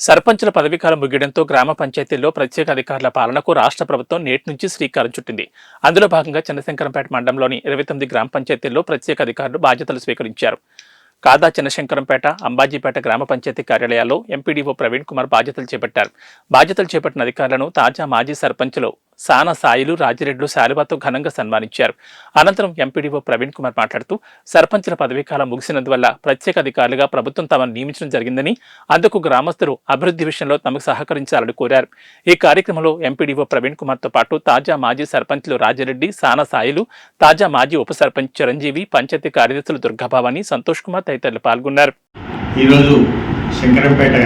సర్పంచుల పదవీకాలం ముగియడంతో గ్రామ పంచాయతీల్లో ప్రత్యేక అధికారుల పాలనకు రాష్ట్ర ప్రభుత్వం నేటి నుంచి శ్రీకారం చుట్టింది. అందులో భాగంగా చంద్రశంకరంపేట మండలంలోని ఇరవై తొమ్మిది గ్రామ పంచాయతీల్లో ప్రత్యేక అధికారులు బాధ్యతలు స్వీకరించారు. కాదా చంద్రశంకరంపేట అంబాజీపేట గ్రామ పంచాయతీ కార్యాలయాల్లో ఎంపీడీఓ ప్రవీణ్ కుమార్ బాధ్యతలు చేపట్టారు. బాధ్యతలు చేపట్టిన అధికారులను తాజా మాజీ సర్పంచులు సాన సాయిలు రాజిరెడ్లు శాలువాతో ఘనంగా సన్మానించారు. అనంతరం ఎంపీడీఓ ప్రవీణ్ కుమార్ మాట్లాడుతూ సర్పంచుల పదవీకాలం ముగిసినందువల్ల ప్రత్యేక అధికారులుగా ప్రభుత్వం తమను నియమించడం జరిగిందని అందుకు గ్రామస్తులు అభివృద్ధి విషయంలో తమకు సహకరించాలని కోరారు. ఈ కార్యక్రమంలో ఎంపీడీఓ ప్రవీణ్ కుమార్తో పాటు తాజా మాజీ సర్పంచ్లు రాజిరెడ్డి సాన సాయిలు తాజా మాజీ ఉప సర్పంచ్ చిరంజీవి పంచాయతీ కార్యదర్శులు దుర్గాభావాని సంతోష్ కుమార్ తదితరులు పాల్గొన్నారు. ఈరోజు శంకరంపేట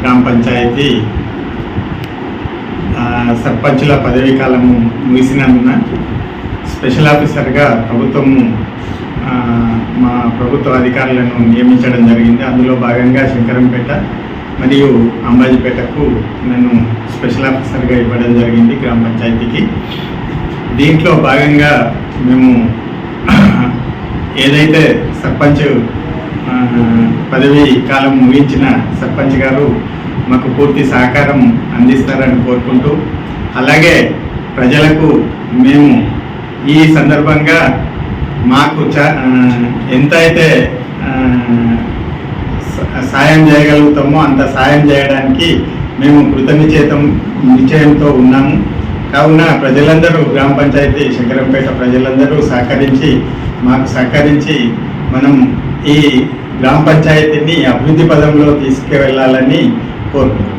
గ్రామ పంచాయతీ సర్పంచుల పదవీ కాలము ముగిసినందున స్పెషల్ ఆఫీసర్గా ప్రభుత్వము మా ప్రభుత్వ అధికారులను నియమించడం జరిగింది. అందులో భాగంగా శంకరంపేట మరియు అంబాజీపేటకు నన్ను స్పెషల్ ఆఫీసర్గా ఇవ్వడం జరిగింది గ్రామ పంచాయతీకి. దీంట్లో భాగంగా మేము ఏదైతే సర్పంచ్ పదవి కాలం ముగించిన సర్పంచ్ గారు మాకు పూర్తి సహకారం అందిస్తారని కోరుకుంటూ అలాగే ప్రజలకు మేము ఈ సందర్భంగా మాకు ఎంతైతే ఎంత అయితే సాయం చేయగలుగుతామో అంత సాయం చేయడానికి మేము కృతనిశ్చేతం నిశ్చయంతో ఉన్నాము. కావున ప్రజలందరూ గ్రామ పంచాయతీ శంకరంపేట ప్రజలందరూ సహకరించి మాకు సహకరించి మనం ఈ గ్రామ పంచాయతీని అభివృద్ధి పదంలో తీసుకువెళ్ళాలని కోరుకుంటున్నాం.